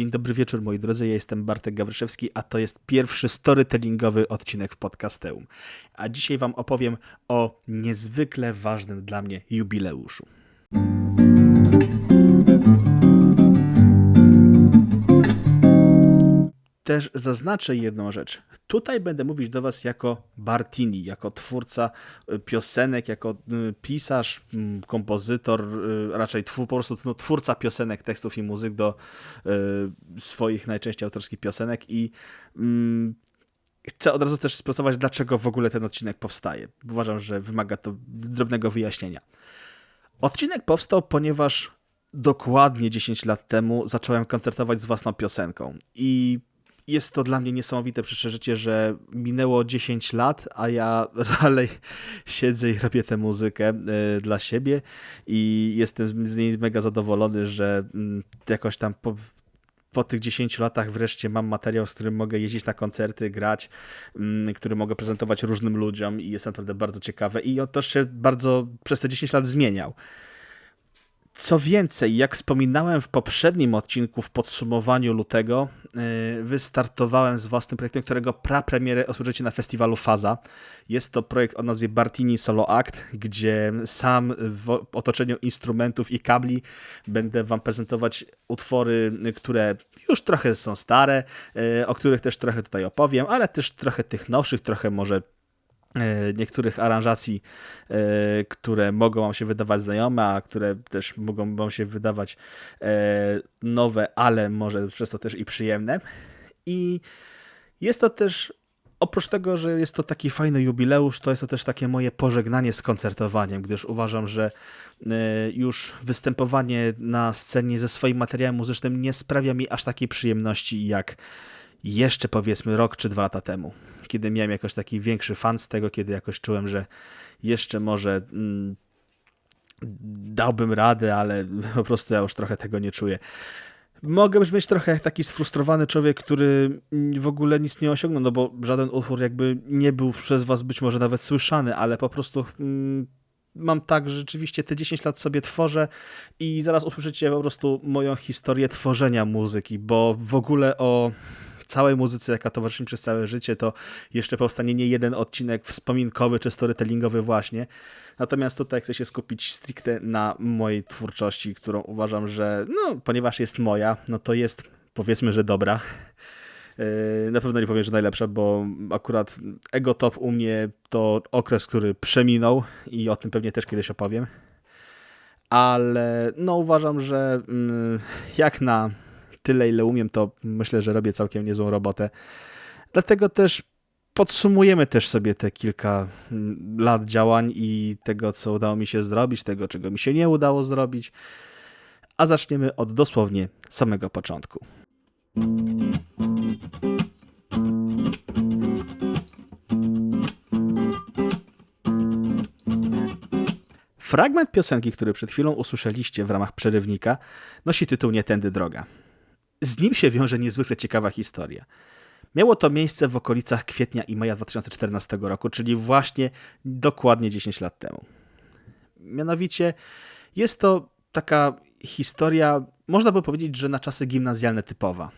Dzień dobry wieczór moi drodzy, ja jestem Bartek Gawryszewski, a to jest pierwszy storytellingowy odcinek w podcasteum. A dzisiaj wam opowiem o niezwykle ważnym dla mnie jubileuszu. Też zaznaczę jedną rzecz. Tutaj będę mówić do Was jako Bartini, jako twórca y, piosenek, jako y, pisarz, mm, kompozytor, y, raczej twór, po prostu no, twórca piosenek, tekstów i muzyk do swoich najczęściej autorskich piosenek i mm, chcę od razu też sprostować, dlaczego w ogóle ten odcinek powstaje. Uważam, że wymaga to drobnego wyjaśnienia. Odcinek powstał, ponieważ dokładnie 10 lat temu zacząłem koncertować z własną piosenką i jest to dla mnie niesamowite przeżycie, że minęło 10 lat, a ja dalej siedzę i robię tę muzykę y, dla siebie i jestem z niej mega zadowolony, że y, jakoś tam po, po tych 10 latach wreszcie mam materiał, z którym mogę jeździć na koncerty, grać, y, który mogę prezentować różnym ludziom i jest naprawdę bardzo ciekawe i on też się bardzo przez te 10 lat zmieniał. Co więcej, jak wspominałem w poprzednim odcinku, w podsumowaniu lutego, y, wystartowałem z własnym projektem, którego prapremierę usłyszycie na festiwalu Faza. Jest to projekt o nazwie Bartini Solo Act, gdzie sam w otoczeniu instrumentów i kabli będę wam prezentować utwory, które już trochę są stare, y, o których też trochę tutaj opowiem, ale też trochę tych nowszych, trochę może niektórych aranżacji, e, które mogą wam się wydawać znajome, a które też mogą wam się wydawać e, nowe, ale może przez to też i przyjemne. I jest to też, oprócz tego, że jest to taki fajny jubileusz, to jest to też takie moje pożegnanie z koncertowaniem, gdyż uważam, że już występowanie na scenie ze swoim materiałem muzycznym nie sprawia mi aż takiej przyjemności jak jeszcze powiedzmy rok czy dwa lata temu kiedy miałem jakoś taki większy fan z tego, kiedy jakoś czułem, że jeszcze może mm, dałbym radę, ale po prostu ja już trochę tego nie czuję. Mogę być trochę jak taki sfrustrowany człowiek, który w ogóle nic nie osiągnął, no bo żaden utwór jakby nie był przez was być może nawet słyszany, ale po prostu mm, mam tak, że rzeczywiście te 10 lat sobie tworzę i zaraz usłyszycie po prostu moją historię tworzenia muzyki, bo w ogóle o całej muzyce, jaka towarzyszy mi przez całe życie, to jeszcze powstanie nie jeden odcinek wspominkowy czy storytellingowy właśnie. Natomiast tutaj chcę się skupić stricte na mojej twórczości, którą uważam, że no, ponieważ jest moja, no to jest powiedzmy, że dobra. Yy, na pewno nie powiem, że najlepsza, bo akurat Ego Top u mnie to okres, który przeminął i o tym pewnie też kiedyś opowiem. Ale no uważam, że mm, jak na tyle, ile umiem, to myślę, że robię całkiem niezłą robotę. Dlatego też podsumujemy też sobie te kilka mm, lat działań i tego, co udało mi się zrobić, tego, czego mi się nie udało zrobić. A zaczniemy od dosłownie samego początku. Fragment piosenki, który przed chwilą usłyszeliście w ramach przerywnika, nosi tytuł Nie tędy droga. Z nim się wiąże niezwykle ciekawa historia. Miało to miejsce w okolicach kwietnia i maja 2014 roku, czyli właśnie dokładnie 10 lat temu. Mianowicie jest to taka historia, można by powiedzieć, że na czasy gimnazjalne typowa.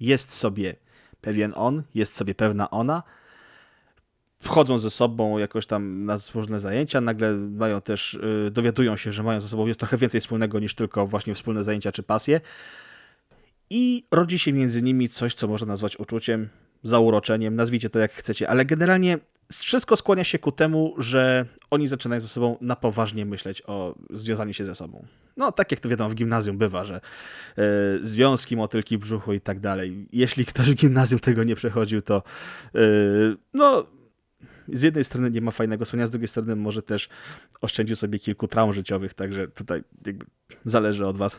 Jest sobie pewien on, jest sobie pewna ona, wchodzą ze sobą jakoś tam na różne zajęcia, nagle mają też, yy, dowiadują się, że mają ze sobą trochę więcej wspólnego niż tylko właśnie wspólne zajęcia czy pasje i rodzi się między nimi coś, co można nazwać uczuciem, zauroczeniem, nazwijcie to jak chcecie, ale generalnie wszystko skłania się ku temu, że oni zaczynają ze sobą na poważnie myśleć o związaniu się ze sobą. No, tak jak to wiadomo w gimnazjum bywa, że y, związki, motylki brzuchu i tak dalej. Jeśli ktoś w gimnazjum tego nie przechodził, to y, no, z jednej strony nie ma fajnego słonia, z drugiej strony może też oszczędził sobie kilku traum życiowych, także tutaj jakby zależy od was.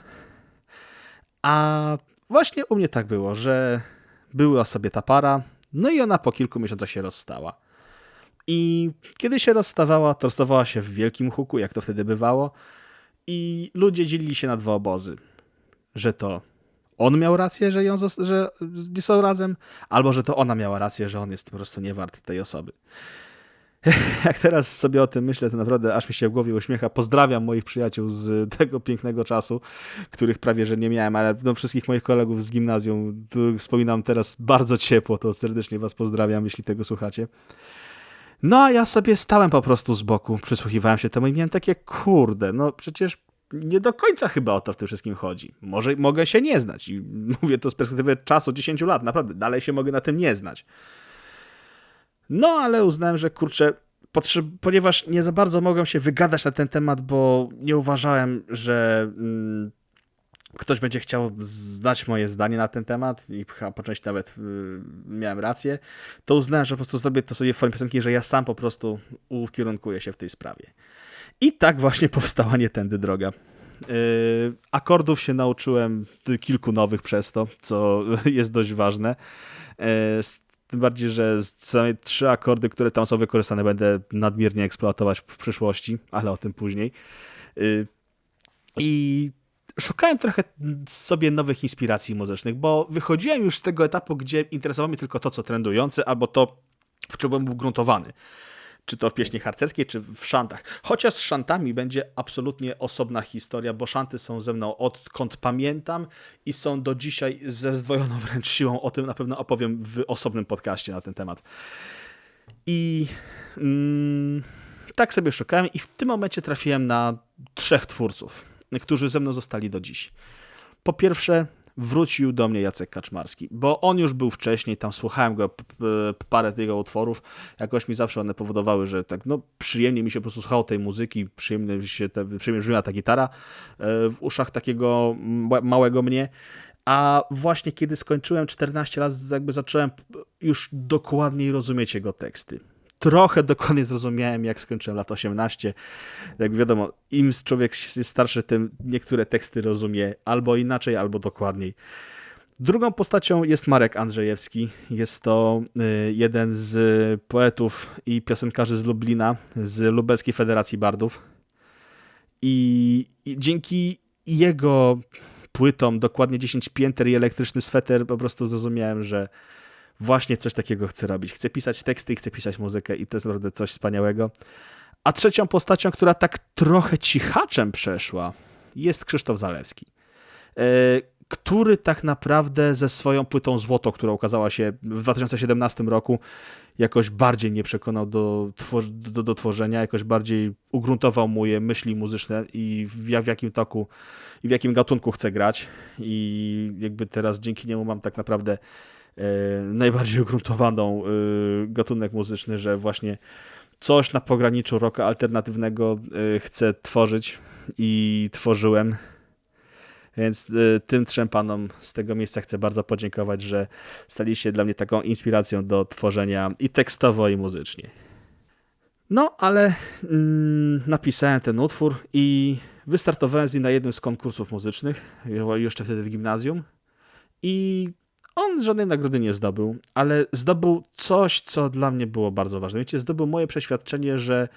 A Właśnie u mnie tak było, że była sobie ta para, no i ona po kilku miesiącach się rozstała. I kiedy się rozstawała, to rozstawała się w wielkim huku, jak to wtedy bywało, i ludzie dzielili się na dwa obozy. Że to on miał rację, że, ją, że nie są razem, albo że to ona miała rację, że on jest po prostu nie wart tej osoby. Jak teraz sobie o tym myślę, to naprawdę aż mi się w głowie uśmiecha. Pozdrawiam moich przyjaciół z tego pięknego czasu, których prawie że nie miałem, ale no, wszystkich moich kolegów z gimnazjum, których wspominam teraz bardzo ciepło, to serdecznie was pozdrawiam, jeśli tego słuchacie. No a ja sobie stałem po prostu z boku, przysłuchiwałem się temu i miałem takie, kurde, no przecież nie do końca chyba o to w tym wszystkim chodzi. Może mogę się nie znać i mówię to z perspektywy czasu 10 lat, naprawdę, dalej się mogę na tym nie znać. No, ale uznałem, że kurczę, ponieważ nie za bardzo mogłem się wygadać na ten temat, bo nie uważałem, że mm, ktoś będzie chciał znać moje zdanie na ten temat i po części nawet y, miałem rację, to uznałem, że po prostu zrobię to sobie w formie piosenki, że ja sam po prostu ukierunkuję się w tej sprawie. I tak właśnie powstała Nie Tędy Droga. Yy, akordów się nauczyłem kilku nowych przez to, co jest dość ważne. Yy, tym bardziej, że co trzy akordy, które tam są wykorzystane, będę nadmiernie eksploatować w przyszłości, ale o tym później. Yy, I szukałem trochę sobie nowych inspiracji muzycznych, bo wychodziłem już z tego etapu, gdzie interesowało mnie tylko to, co trendujące, albo to, w czym byłem ugruntowany czy to w pieśni harcerskiej, czy w szantach. Chociaż z szantami będzie absolutnie osobna historia, bo szanty są ze mną odkąd pamiętam i są do dzisiaj ze zdwojoną wręcz siłą. O tym na pewno opowiem w osobnym podcaście na ten temat. I mm, tak sobie szukałem i w tym momencie trafiłem na trzech twórców, którzy ze mną zostali do dziś. Po pierwsze, wrócił do mnie Jacek Kaczmarski, bo on już był wcześniej, tam słuchałem go parę jego utworów, jakoś mi zawsze one powodowały, że tak no przyjemnie mi się po prostu słuchało tej muzyki, przyjemnie się te, przyjemnie brzmiała ta gitara e, w uszach takiego małego mnie, a właśnie kiedy skończyłem 14 lat, jakby zacząłem już dokładniej rozumieć jego teksty trochę dokładnie zrozumiałem, jak skończyłem lat 18. Jak wiadomo, im człowiek jest starszy, tym niektóre teksty rozumie albo inaczej, albo dokładniej. Drugą postacią jest Marek Andrzejewski. Jest to y, jeden z poetów i piosenkarzy z Lublina, z Lubelskiej Federacji Bardów. I, i dzięki jego płytom, dokładnie 10 pięter i elektryczny sweter, po prostu zrozumiałem, że właśnie coś takiego chcę robić. Chcę pisać teksty i chcę pisać muzykę i to jest naprawdę coś wspaniałego. A trzecią postacią, która tak trochę cichaczem przeszła, jest Krzysztof Zalewski, e, który tak naprawdę ze swoją płytą Złoto, która ukazała się w 2017 roku, jakoś bardziej mnie przekonał do, do, do tworzenia, jakoś bardziej ugruntował moje myśli muzyczne i w, w jakim toku i w jakim gatunku chcę grać. I jakby teraz dzięki niemu mam tak naprawdę najbardziej ugruntowaną e, gatunek muzyczny, że właśnie coś na pograniczu rocka alternatywnego e, chcę tworzyć i tworzyłem. Więc tym trzem panom z tego miejsca chcę bardzo podziękować, że stali się dla mnie taką inspiracją do tworzenia i tekstowo, i muzycznie. No, ale mm, napisałem ten utwór i wystartowałem z nim na jednym z konkursów muzycznych, jeszcze wtedy w gimnazjum. I on żadnej nagrody nie zdobył, ale zdobył coś, co dla mnie było bardzo ważne. Wiecie, zdobył moje przeświadczenie, że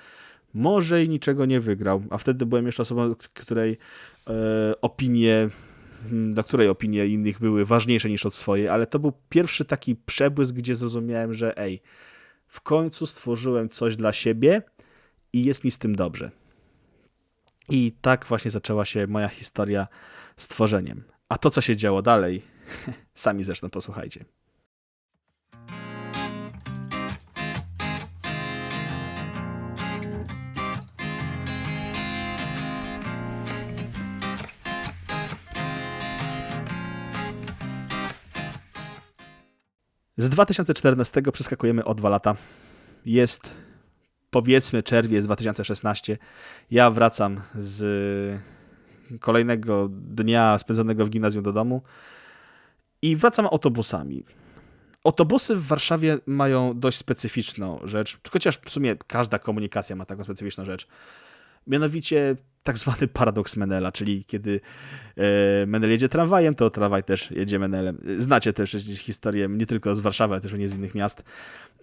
może i niczego nie wygrał, a wtedy byłem jeszcze osobą, której e, opinie, do której opinie innych były ważniejsze niż od swojej, ale to był pierwszy taki przebłysk, gdzie zrozumiałem, że ej, w końcu stworzyłem coś dla siebie i jest mi z tym dobrze. I tak właśnie zaczęła się moja historia z tworzeniem. A to, co się działo dalej, Sami zresztą posłuchajcie. Z 2014 przeskakujemy o dwa lata. Jest powiedzmy czerwiec 2016. Ja wracam z kolejnego dnia spędzonego w gimnazjum do domu. I wracam autobusami. Autobusy w Warszawie mają dość specyficzną rzecz, chociaż w sumie każda komunikacja ma taką specyficzną rzecz. Mianowicie tak zwany paradoks Menela, czyli kiedy e, Menel jedzie tramwajem, to tramwaj też jedzie Menelem. Znacie też przecież historię nie tylko z Warszawy, ale też nie z innych miast.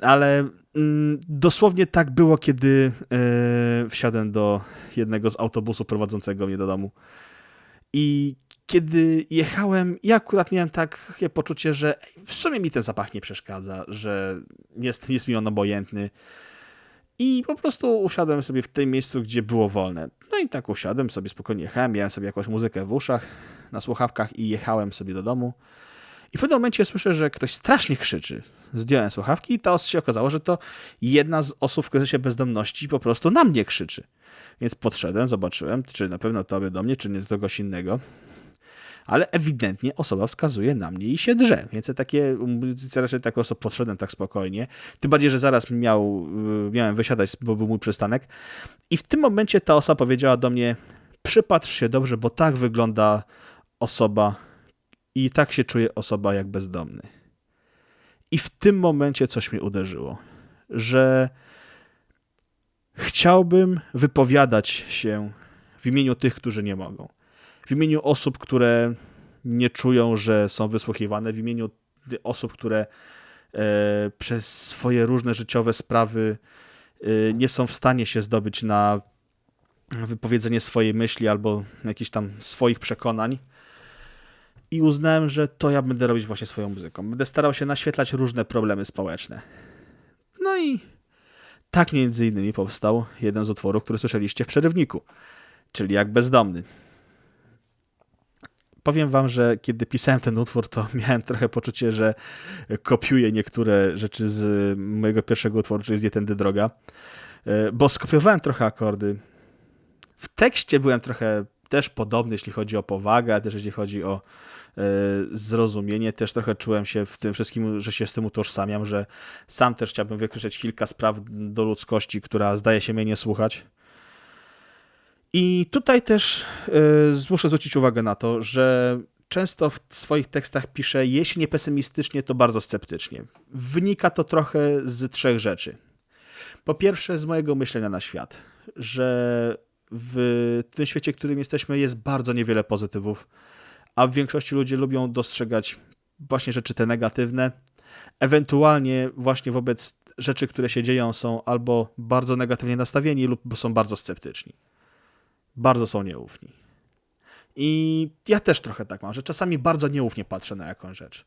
Ale mm, dosłownie tak było, kiedy e, wsiadłem do jednego z autobusów prowadzącego mnie do domu. I kiedy jechałem, ja akurat miałem takie poczucie, że w sumie mi ten zapach nie przeszkadza, że jest, jest mi on obojętny. I po prostu usiadłem sobie w tym miejscu, gdzie było wolne. No i tak usiadłem sobie, spokojnie jechałem, miałem sobie jakąś muzykę w uszach, na słuchawkach i jechałem sobie do domu. I w pewnym momencie słyszę, że ktoś strasznie krzyczy. Zdjąłem słuchawki i to się okazało, że to jedna z osób w kryzysie bezdomności po prostu na mnie krzyczy. Więc podszedłem, zobaczyłem, czy na pewno to do mnie, czy nie do kogoś innego. Ale ewidentnie osoba wskazuje na mnie i się drze. Więc ja takie, raczej tak osób podszedłem tak spokojnie. Tym bardziej, że zaraz miał, y, miałem wysiadać, bo był mój przystanek. I w tym momencie ta osoba powiedziała do mnie: Przypatrz się dobrze, bo tak wygląda osoba i tak się czuje osoba jak bezdomny. I w tym momencie coś mnie uderzyło, że chciałbym wypowiadać się w imieniu tych, którzy nie mogą. W imieniu osób, które nie czują, że są wysłuchiwane, w imieniu osób, które e, przez swoje różne życiowe sprawy e, nie są w stanie się zdobyć na wypowiedzenie swojej myśli albo jakichś tam swoich przekonań i uznałem, że to ja będę robić właśnie swoją muzyką. Będę starał się naświetlać różne problemy społeczne. No i tak między innymi powstał jeden z utworów, który słyszeliście w przerywniku, czyli jak bezdomny. Powiem wam, że kiedy pisałem ten utwór, to miałem trochę poczucie, że kopiuję niektóre rzeczy z mojego pierwszego utworu, czyli z Nie Tędy Droga, e, bo skopiowałem trochę akordy. W tekście byłem trochę też podobny, jeśli chodzi o powagę, też jeśli chodzi o E, zrozumienie. Też trochę czułem się w tym wszystkim, że się z tym utożsamiam, że sam też chciałbym wykryć kilka spraw do ludzkości, która zdaje się mnie nie słuchać. I tutaj też yy, muszę zwrócić uwagę na to, że często w swoich tekstach piszę, jeśli nie pesymistycznie, to bardzo sceptycznie. Wynika to trochę z trzech rzeczy. Po pierwsze, z mojego myślenia na świat, że w tym świecie, w którym jesteśmy, jest bardzo niewiele pozytywów a w większości ludzie lubią dostrzegać właśnie rzeczy te negatywne. Ewentualnie właśnie wobec rzeczy, które się dzieją, są albo bardzo negatywnie nastawieni, lub są bardzo sceptyczni. Bardzo są nieufni. I ja też trochę tak mam, że czasami bardzo nieufnie patrzę na jakąś rzecz.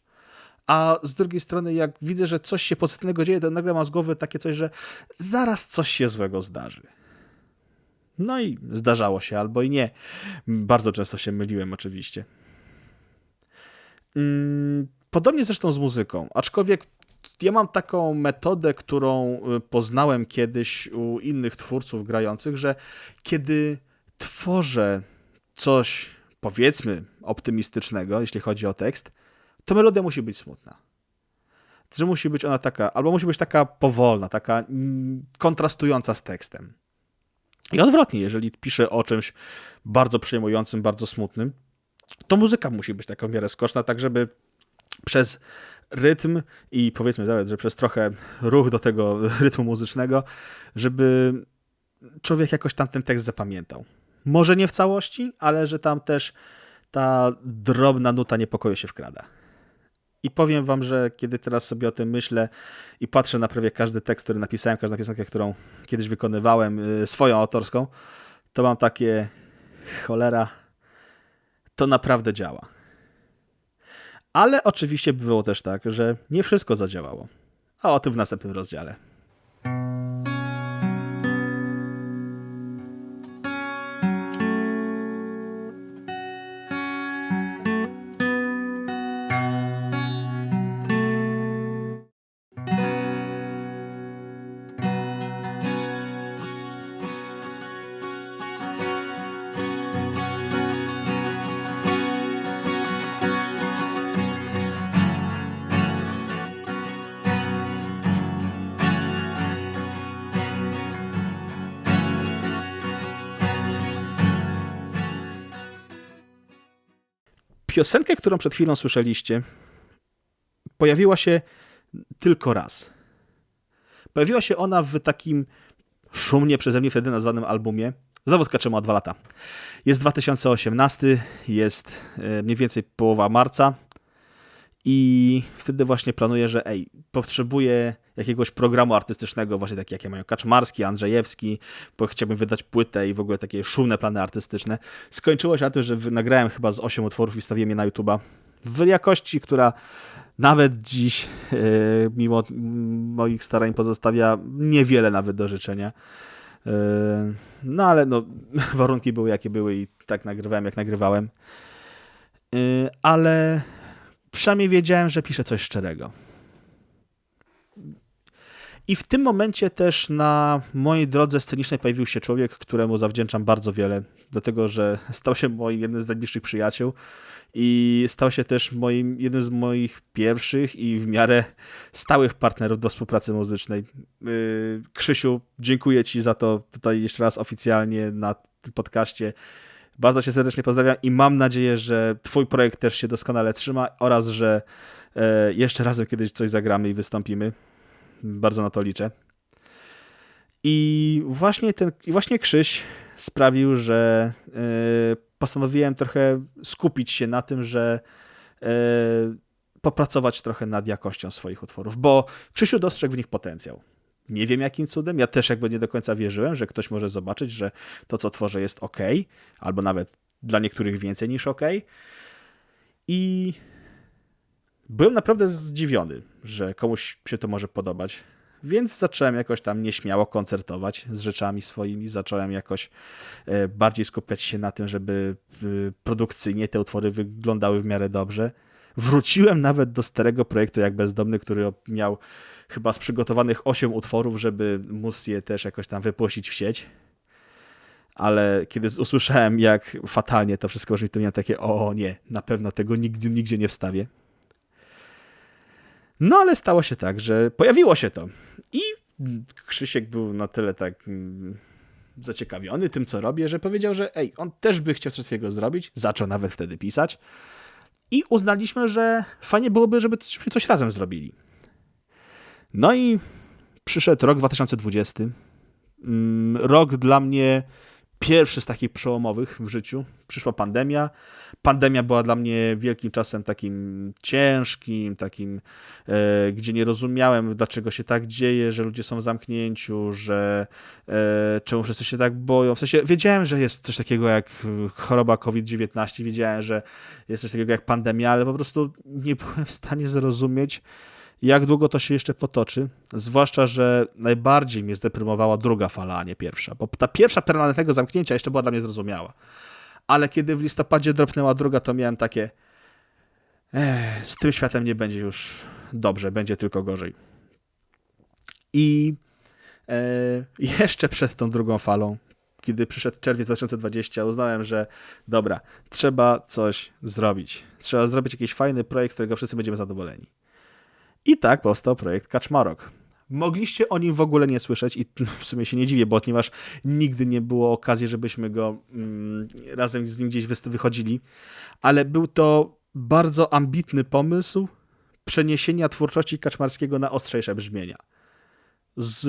A z drugiej strony, jak widzę, że coś się pozytywnego dzieje, to nagle mam z głowy takie coś, że zaraz coś się złego zdarzy. No i zdarzało się albo i nie. Bardzo często się myliłem, oczywiście. Mm, podobnie zresztą z muzyką, aczkolwiek ja mam taką metodę, którą y, poznałem kiedyś u innych twórców grających, że kiedy tworzę coś, powiedzmy, optymistycznego, jeśli chodzi o tekst, to melodia musi być smutna. Że musi być ona taka, albo musi być taka powolna, taka mm, kontrastująca z tekstem. I odwrotnie, jeżeli piszę o czymś bardzo przejmującym, bardzo smutnym, to muzyka musi być taką w miarę skoczna, tak żeby przez rytm i powiedzmy nawet, że przez trochę ruch do tego rytmu muzycznego, żeby człowiek jakoś tam ten tekst zapamiętał. Może nie w całości, ale że tam też ta drobna nuta niepokoju się wkrada. I powiem wam, że kiedy teraz sobie o tym myślę i patrzę na prawie każdy tekst, który napisałem, każdą piosenkę, którą kiedyś wykonywałem, y, swoją autorską, to mam takie cholera, to naprawdę działa. Ale oczywiście było też tak, że nie wszystko zadziałało. A o tym w następnym rozdziale. Piosenkę, którą przed chwilą słyszeliście, pojawiła się tylko raz. Pojawiła się ona w takim szumnie przeze mnie wtedy nazwanym albumie. Znowu skaczemy o dwa lata. Jest 2018, jest e, mniej więcej połowa marca i wtedy właśnie planuję, że ej, potrzebuję jakiegoś programu artystycznego, właśnie takie jakie mają Kaczmarski, Andrzejewski, bo chciałbym wydać płytę i w ogóle takie szumne plany artystyczne. Skończyło się na tym, że nagrałem chyba z 8 utworów i stawiłem je na YouTube'a w jakości, która nawet dziś, e, mimo moich starań, pozostawia niewiele nawet do życzenia. E, no ale no, warunki były jakie były i tak nagrywałem jak nagrywałem. E, ale przynajmniej wiedziałem, że piszę coś szczerego. I w tym momencie też na mojej drodze scenicznej pojawił się człowiek, któremu zawdzięczam bardzo wiele, dlatego że stał się moim jednym z najbliższych przyjaciół i stał się też moim, jednym z moich pierwszych i w miarę stałych partnerów do współpracy muzycznej. Yy, Krzysiu, dziękuję Ci za to tutaj jeszcze raz oficjalnie na tym podcaście. Bardzo Cię serdecznie pozdrawiam i mam nadzieję, że Twój projekt też się doskonale trzyma oraz, że e, jeszcze razem kiedyś coś zagramy i wystąpimy. Bardzo na to liczę. I właśnie ten, i właśnie Krzyś sprawił, że e, postanowiłem trochę skupić się na tym, że e, popracować trochę nad jakością swoich utworów, bo Krzysiu dostrzegł w nich potencjał. Nie wiem jakim cudem, ja też jakby nie do końca wierzyłem, że ktoś może zobaczyć, że to co tworzę jest ok, albo nawet dla niektórych więcej niż ok. I byłem naprawdę zdziwiony, że komuś się to może podobać. Więc zacząłem jakoś tam nieśmiało koncertować z rzeczami swoimi, zacząłem jakoś e, bardziej skupiać się na tym, żeby e, produkcyjnie te utwory wyglądały w miarę dobrze. Wróciłem nawet do starego projektu jak Bezdomny, który miał chyba z przygotowanych 8 utworów, żeby móc je też jakoś tam wypuścić w sieć. Ale kiedy usłyszałem, jak fatalnie to wszystko brzmi, to miałem takie, o nie, na pewno tego nigdy, nigdzie nie wstawię. No ale stało się tak, że pojawiło się to. I Krzysiek był na tyle tak mm, zaciekawiony tym, co robię, że powiedział, że ej, on też by chciał coś takiego zrobić. Zaczął nawet wtedy pisać. I uznaliśmy, że fajnie byłoby, żeby coś razem zrobili. No i przyszedł rok 2020. Mm, rok dla mnie pierwszy z takich przełomowych w życiu. Przyszła pandemia. Pandemia była dla mnie wielkim czasem takim ciężkim, takim, e, gdzie nie rozumiałem, dlaczego się tak dzieje, że ludzie są w zamknięciu, że e, czemu wszyscy się tak boją. W sensie wiedziałem, że jest coś takiego jak choroba COVID-19, wiedziałem, że jest coś takiego jak pandemia, ale po prostu nie byłem w stanie zrozumieć, jak długo to się jeszcze potoczy, zwłaszcza, że najbardziej mnie zdeprymowała druga fala, a nie pierwsza, bo ta pierwsza permanentnego zamknięcia jeszcze była dla mnie zrozumiała. Ale kiedy w listopadzie dropnęła druga, to miałem takie z tym światem nie będzie już dobrze, będzie tylko gorzej. I e, jeszcze przed tą drugą falą, kiedy przyszedł czerwiec 2020, uznałem, że dobra, trzeba coś zrobić. Trzeba zrobić jakiś fajny projekt, z którego wszyscy będziemy zadowoleni. I tak powstał projekt Kaczmarok. Mogliście o nim w ogóle nie słyszeć i w sumie się nie dziwię, bo ponieważ nigdy nie było okazji, żebyśmy go mm, razem z nim gdzieś wychodzili, ale był to bardzo ambitny pomysł przeniesienia twórczości Kaczmarskiego na ostrzejsze brzmienia. Z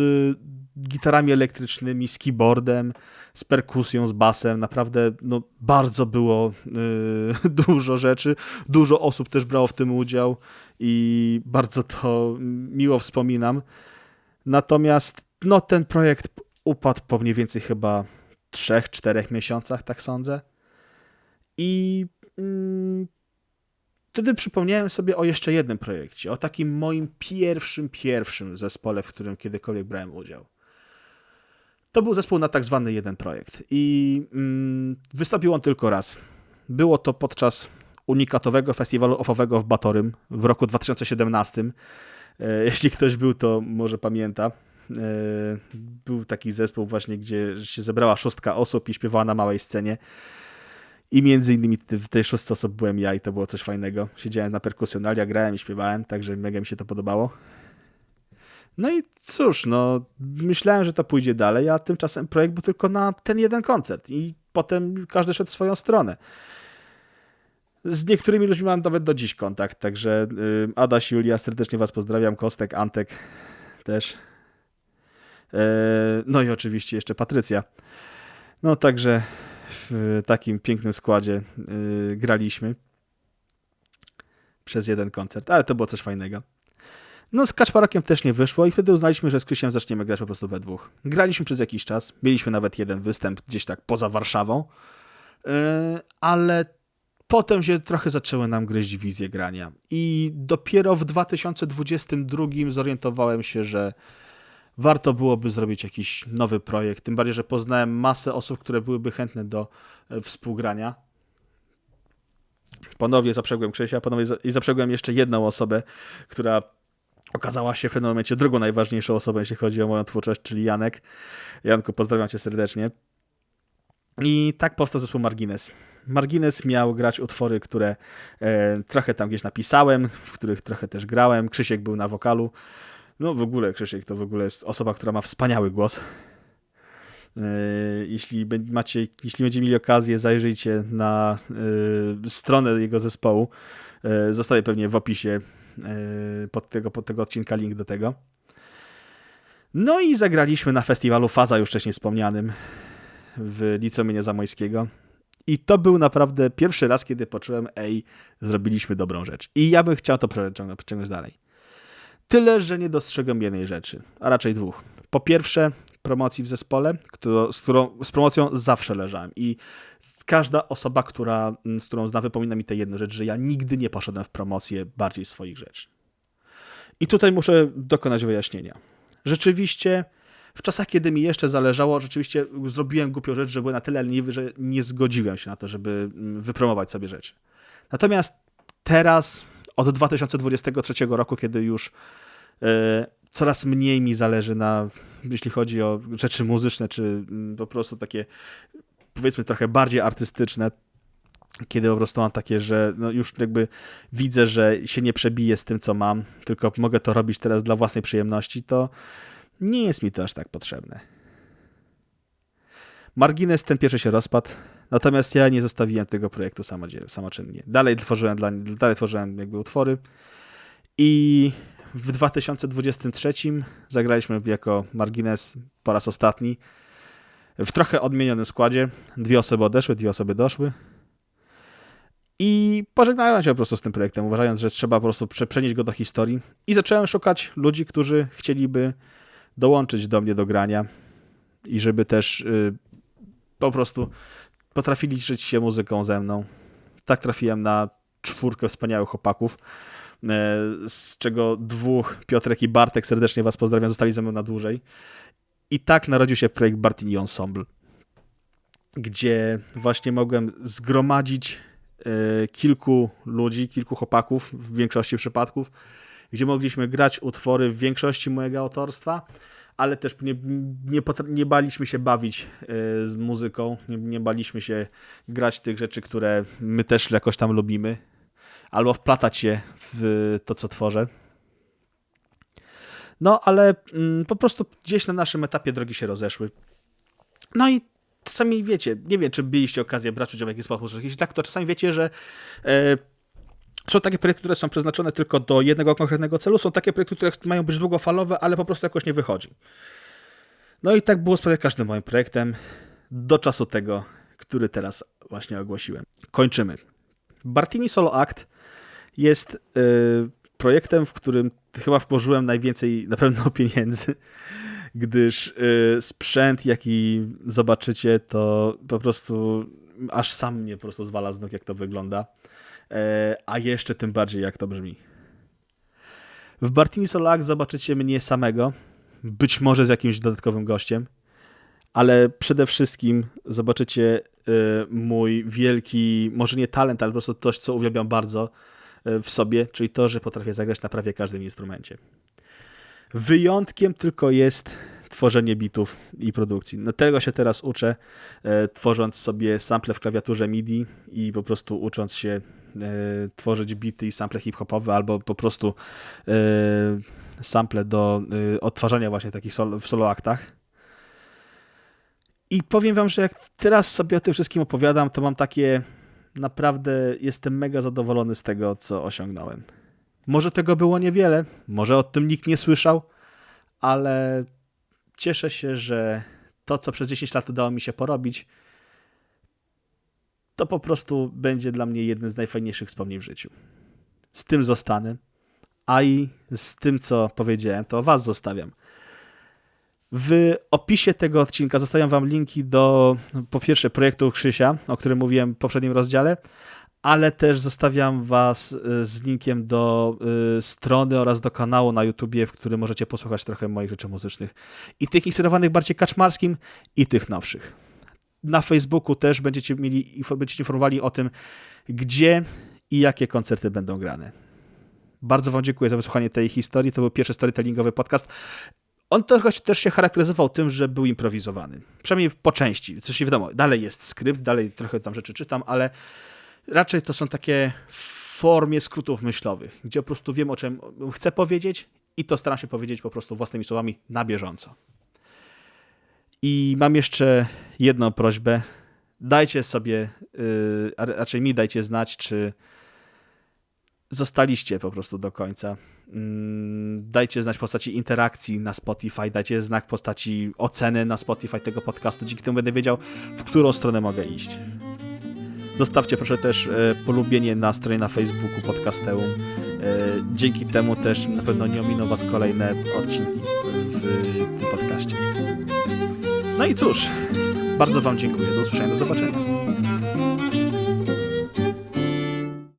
gitarami elektrycznymi, z keyboardem, z perkusją, z basem. Naprawdę no, bardzo było yy, dużo rzeczy. Dużo osób też brało w tym udział i bardzo to miło wspominam. Natomiast no, ten projekt upadł po mniej więcej chyba 3-4 miesiącach, tak sądzę. I mm, wtedy przypomniałem sobie o jeszcze jednym projekcie, o takim moim pierwszym, pierwszym zespole, w którym kiedykolwiek brałem udział. To był zespół na tak zwany jeden projekt i mm, wystąpił on tylko raz. Było to podczas unikatowego festiwalu ofowego w Batorym w roku 2017. E, jeśli ktoś był, to może pamięta. E, był taki zespół właśnie, gdzie się zebrała szóstka osób i śpiewała na małej scenie. I między innymi w tej szóstce osób byłem ja i to było coś fajnego. Siedziałem na perkusjonalia, grałem i śpiewałem, także mega mi się to podobało. No i cóż, no myślałem, że to pójdzie dalej, a tymczasem projekt był tylko na ten jeden koncert i potem każdy szedł w swoją stronę. Z niektórymi ludźmi mam nawet do dziś kontakt, także y, Adaś, Julia, serdecznie Was pozdrawiam, Kostek, Antek też. E, no i oczywiście jeszcze Patrycja. No także w takim pięknym składzie y, graliśmy przez jeden koncert, ale to było coś fajnego. No z Kaczparokiem też nie wyszło i wtedy uznaliśmy, że z Krysiem zaczniemy grać po prostu we dwóch. Graliśmy przez jakiś czas, mieliśmy nawet jeden występ gdzieś tak poza Warszawą, y, ale Potem się trochę zaczęły nam gryźć wizje grania. I dopiero w 2022 zorientowałem się, że warto byłoby zrobić jakiś nowy projekt. Tym bardziej, że poznałem masę osób, które byłyby chętne do e, współgrania. Ponownie zaprzegłem Krzysia, ponownie i zaprzegłem jeszcze jedną osobę, która okazała się w pewnym momencie drugą najważniejszą osobą, jeśli chodzi o moją twórczość, czyli Janek. Janku, pozdrawiam cię serdecznie. I tak powstał zespół Margines. Margines miał grać utwory, które e, trochę tam gdzieś napisałem, w których trochę też grałem. Krzysiek był na wokalu. No w ogóle Krzysiek to w ogóle jest osoba, która ma wspaniały głos. E, jeśli macie, jeśli będziecie mieli okazję, zajrzyjcie na e, stronę jego zespołu. E, zostawię pewnie w opisie pod tego, pod tego odcinka link do tego. No i zagraliśmy na festiwalu Faza, już wcześniej wspomnianym, w Liceum Zamojskiego. I to był naprawdę pierwszy raz, kiedy poczułem, ej, zrobiliśmy dobrą rzecz. I ja bym chciał to przeciągnąć dalej. Tyle, że nie dostrzegam jednej rzeczy, a raczej dwóch. Po pierwsze, promocji w zespole, z, którą, z promocją zawsze leżałem i każda osoba, która, z którą znam, wypomina mi tę jedną rzecz, że ja nigdy nie poszedłem w promocję bardziej swoich rzeczy. I tutaj muszę dokonać wyjaśnienia. Rzeczywiście w czasach, kiedy mi jeszcze zależało, rzeczywiście zrobiłem głupią rzecz, że byłem na tyle leniwy, że nie zgodziłem się na to, żeby mm, wypromować sobie rzeczy. Natomiast teraz, od 2023 roku, kiedy już e, coraz mniej mi zależy na, jeśli chodzi o rzeczy muzyczne, czy mm, po prostu takie, powiedzmy, trochę bardziej artystyczne, kiedy po prostu mam takie, że no już jakby widzę, że się nie przebiję z tym, co mam, tylko mogę to robić teraz dla własnej przyjemności, to nie jest mi to aż tak potrzebne. Margines ten pierwszy się rozpadł, natomiast ja nie zostawiłem tego projektu samoczynnie. Dalej tworzyłem, dla, dalej tworzyłem jakby utwory i w 2023 zagraliśmy jako Margines po raz ostatni w trochę odmienionym składzie. Dwie osoby odeszły, dwie osoby doszły. I pożegnałem się po prostu z tym projektem, uważając, że trzeba po prostu przenieść go do historii. I zacząłem szukać ludzi, którzy chcieliby dołączyć do mnie do grania i żeby też y, po prostu potrafili żyć się muzyką ze mną. Tak trafiłem na czwórkę wspaniałych chłopaków, y, z czego dwóch, Piotrek i Bartek, serdecznie Was pozdrawiam, zostali ze mną na dłużej. I tak narodził się projekt Bartini Ensemble, gdzie właśnie mogłem zgromadzić y, kilku ludzi, kilku chłopaków w większości przypadków, gdzie mogliśmy grać utwory w większości mojego autorstwa, ale też nie, nie, nie baliśmy się bawić e, z muzyką, nie, nie baliśmy się grać tych rzeczy, które my też jakoś tam lubimy, albo wplatać się w to, co tworzę. No, ale mm, po prostu gdzieś na naszym etapie drogi się rozeszły. No i czasami wiecie, nie wiem, czy mieliście okazję brać udział w jakiś sposób, jeśli tak, to czasami wiecie, że e, są takie projekty, które są przeznaczone tylko do jednego konkretnego celu, są takie projekty, które mają być długofalowe, ale po prostu jakoś nie wychodzi. No i tak było z prawie każdym moim projektem do czasu tego, który teraz właśnie ogłosiłem. Kończymy. Bartini Solo Act jest yy, projektem, w którym chyba włożyłem najwięcej na pewno pieniędzy, gdyż yy, sprzęt, jaki zobaczycie, to po prostu aż sam mnie po prostu zwala z nóg, jak to wygląda. E, a jeszcze tym bardziej jak to brzmi. W Bartini Solak zobaczycie mnie samego, być może z jakimś dodatkowym gościem, ale przede wszystkim zobaczycie e, mój wielki, może nie talent, ale po prostu coś, co uwielbiam bardzo e, w sobie, czyli to, że potrafię zagrać na prawie każdym instrumencie. Wyjątkiem tylko jest tworzenie bitów i produkcji. No tego się teraz uczę, tworząc sobie sample w klawiaturze MIDI i po prostu ucząc się tworzyć bity i sample hip-hopowe, albo po prostu e, sample do e, odtwarzania właśnie takich sol, w solo aktach. I powiem wam, że jak teraz sobie o tym wszystkim opowiadam, to mam takie naprawdę jestem mega zadowolony z tego, co osiągnąłem. Może tego było niewiele, może o tym nikt nie słyszał, ale cieszę się, że to, co przez 10 lat udało mi się porobić, to po prostu będzie dla mnie jeden z najfajniejszych wspomnień w życiu. Z tym zostanę, a i z tym, co powiedziałem, to Was zostawiam. W opisie tego odcinka zostawiam Wam linki do, po pierwsze, projektu Krzysia, o którym mówiłem w poprzednim rozdziale, ale też zostawiam Was y, z linkiem do y, strony oraz do kanału na YouTubie, w którym możecie posłuchać trochę moich rzeczy muzycznych. I tych inspirowanych bardziej kaczmarskim, i tych nowszych. Na Facebooku też będziecie mieli, będziecie informowali o tym, gdzie i jakie koncerty będą grane. Bardzo Wam dziękuję za wysłuchanie tej historii. To był pierwszy storytellingowy podcast. On też się charakteryzował tym, że był improwizowany. Przynajmniej po części. Coś nie wiadomo. Dalej jest skrypt, dalej trochę tam rzeczy czytam, ale raczej to są takie formie skrótów myślowych, gdzie po prostu wiem, o czym chcę powiedzieć i to staram się powiedzieć po prostu własnymi słowami na bieżąco. I mam jeszcze jedną prośbę. Dajcie sobie, yy, a raczej mi dajcie znać, czy zostaliście po prostu do końca. Mm, dajcie znać w postaci interakcji na Spotify, dajcie znak w postaci oceny na Spotify tego podcastu, dzięki temu będę wiedział, w którą stronę mogę iść. Zostawcie proszę też e, polubienie na stronie na Facebooku Podcasteum. E, dzięki temu też na pewno nie ominą Was kolejne odcinki w tym podcaście. No i cóż, bardzo Wam dziękuję. Do usłyszenia, do zobaczenia.